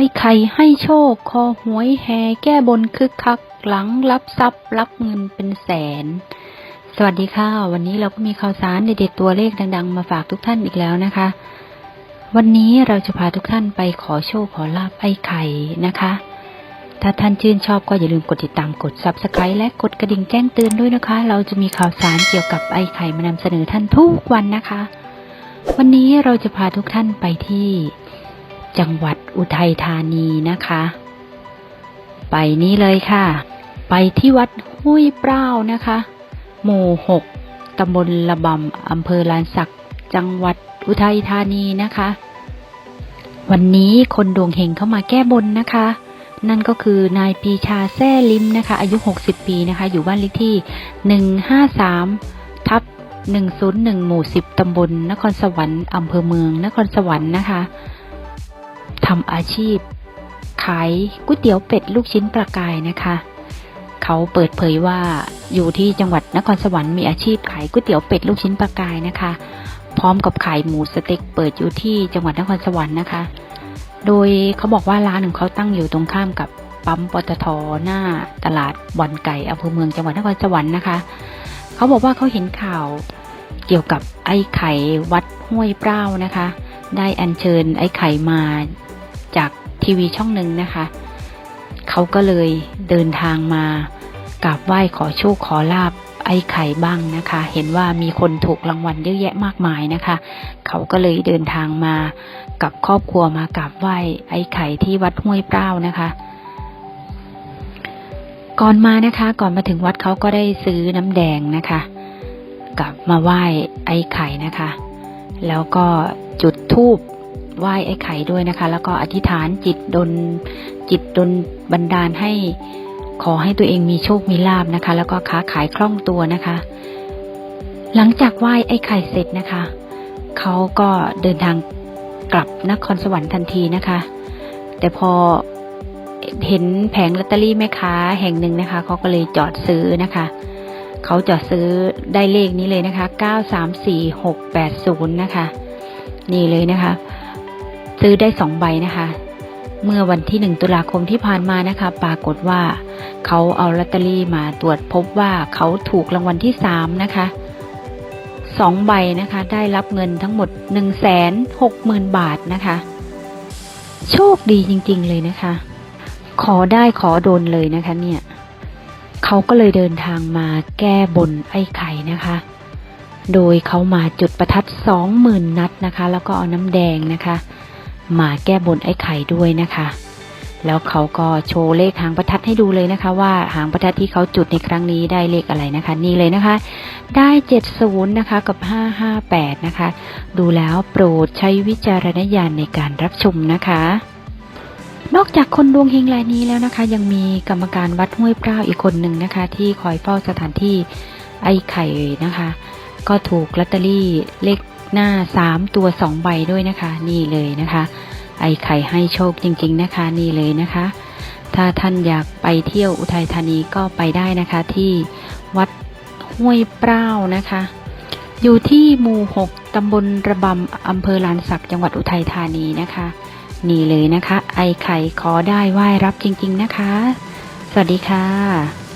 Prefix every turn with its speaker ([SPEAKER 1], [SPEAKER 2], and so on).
[SPEAKER 1] ไอ้ไข่ให้โชค คอหวยแห่แก้บนคึกคัก หลังรับทรัพย์รับเงินเป็นแสน สวัสดีค่ะ วันนี้เราก็มีข่าวสารเด็ดๆตัวเลขดัง ๆ มาฝากทุกท่านอีกแล้วนะคะ วันนี้เราจะพาทุกท่านไปขอโชคขอลาบไอ้ไข่นะคะ ถ้าท่านชื่นชอบก็อย่าลืมกดติดตามกด subscribe และกดกระดิ่งแจ้งเตือนด้วยนะคะ เราจะมีข่าวสารเกี่ยวกับไอ้ไข่มานำเสนอท่านทุกวันนะคะ วันนี้เราจะพาทุกท่านไปที่ จังหวัดอุทัยธานีนะคะ ไปนี้เลยค่ะ ไปที่วัดห้วยเปร้านะคะ หมู่หกตำบลระบำอำเภอลานสัก จังหวัดอุทัยธานีนะคะ วันนี้คนดวงเฮงเข้ามาแก้บนนะคะ นั่นก็คือนายปีชาแซ่ลิมนะคะ อายุ 60 ปีนะคะ อยู่บ้านเลขที่ 153 ทับ101 หมู่ 10 ตำบลนครสวรรค์อำเภอเมือง นครสวรรค์นะคะ ทำอาชีพ ขายก๋วยเตี๋ยวเป็ดลูกชิ้นปลากายนะคะ เขาเปิดเผยว่าอยู่ที่จังหวัดนครสวรรค์มีอาชีพขายก๋วยเตี๋ยวเป็ดลูกชิ้นปลากายนะคะ พร้อมกับขายหมูสเต็กเปิดอยู่ที่จังหวัดนครสวรรค์นะคะ โดยเขาบอกว่าร้านของเขาตั้งอยู่ตรงข้ามกับปั๊มปตทหน้าตลาดบ่อนไก่อำเภอเมืองจังหวัดนครสวรรค์นะคะ เขาบอกว่าเขาเห็นข่าวเกี่ยวกับไอ้ไข่วัดห้วยเปร้านะคะ ได้อัญเชิญไอ้ไข่มา จากทีวีช่องหนึ่งนะคะ เขาก็เลยเดินทางมากราบไหว้ขอโชคขอลาบไอ้ไข่บ้างนะคะ เห็นว่ามีคนถูกรางวัลเยอะแยะมากมายนะคะ เขาก็เลยเดินทางมากับครอบครัวมากราบไหว้ไอ้ไข่ที่วัดห้วยเปร้านะคะก่อนมานะคะ ก่อนมาถึงวัดเขาก็ได้ซื้อน้ำแดงนะคะ กลับมาไหว้ไอ้ไข่นะคะ แล้วก็จุดธูป ไหว้ไอ้ไข่ด้วยนะคะ แล้วก็อธิษฐานจิตดนจิตดนบันดาลให้ขอให้ตัวเองมีโชคมีลาบนะคะ แล้วก็ค้าขายคล่องตัวนะคะ หลังจากไหว้ไอ้ไข่เสร็จนะคะเขาก็เดินทางกลับนครสวรรค์ทันทีนะคะ แต่พอเห็นแผงลอตเตอรี่แม่ค้าแห่งหนึ่งนะคะเขาก็เลยจอดซื้อนะคะเขาจอดซื้อได้เลขนี้เลยนะคะ 934680 นะคะ นี่เลยนะคะ ซื้อได้สองใบนะคะ เมื่อวันที่หนึ่งตุลาคมที่ผ่านมานะคะ ปรากฏว่า เขาเอาลอตเตอรี่มาตรวจพบว่าเขาถูกรางวัลที่สามนะคะสองใบนะคะ ได้รับเงินทั้งหมดหนึ่งแสนหกหมื่นบาทนะคะ โชคดีจริงๆเลยนะคะ ขอได้ขอโดนเลยนะคะ เนี่ยเขาก็เลยเดินทางมาแก้บนไอ้ไข่นะคะ โดยเขามาจุดประทัดสองหมื่นนัดนะคะ แล้วก็เอาน้ำแดงนะคะ มาแก้บนไอ้ไข่ด้วยนะคะ แล้วเขาก็โชว์เลขหางประทัดให้ดูเลยนะคะ ว่าหางประทัดที่เขาจุดในครั้งนี้ได้เลขอะไรนะคะ นี่เลยนะคะ ได้เจ็ดศูนย์นะคะกับห้าห้าแปดนะคะ ดูแล้วโปรดใช้วิจารณญาณในการรับชมนะคะนอกจากคนดวงเฮงรายนี้แล้วนะคะ ยังมีกรรมการวัดห้วยเปร้าอีกคนหนึ่งนะคะ ที่คอยเฝ้าสถานที่ไอ้ไข่นะคะ ก็ถูกลอตเตอรี่เลข หน้าสามตัวสองใบด้วยนะคะ นี่เลยนะคะ ไอไข่ให้โชคจริง ๆ นะคะ นี่เลยนะคะ ถ้าท่านอยากไปเที่ยวอุทัยธานีก็ไปได้นะคะ ที่วัดห้วยเปร้านะคะ อยู่ที่หมู่หกตำบลระบำอำเภอลานสักจังหวัดอุทัยธานีนะคะ นี่เลยนะคะ ไอไข่ขอได้ไหว้รับจริง ๆ นะคะ สวัสดีค่ะ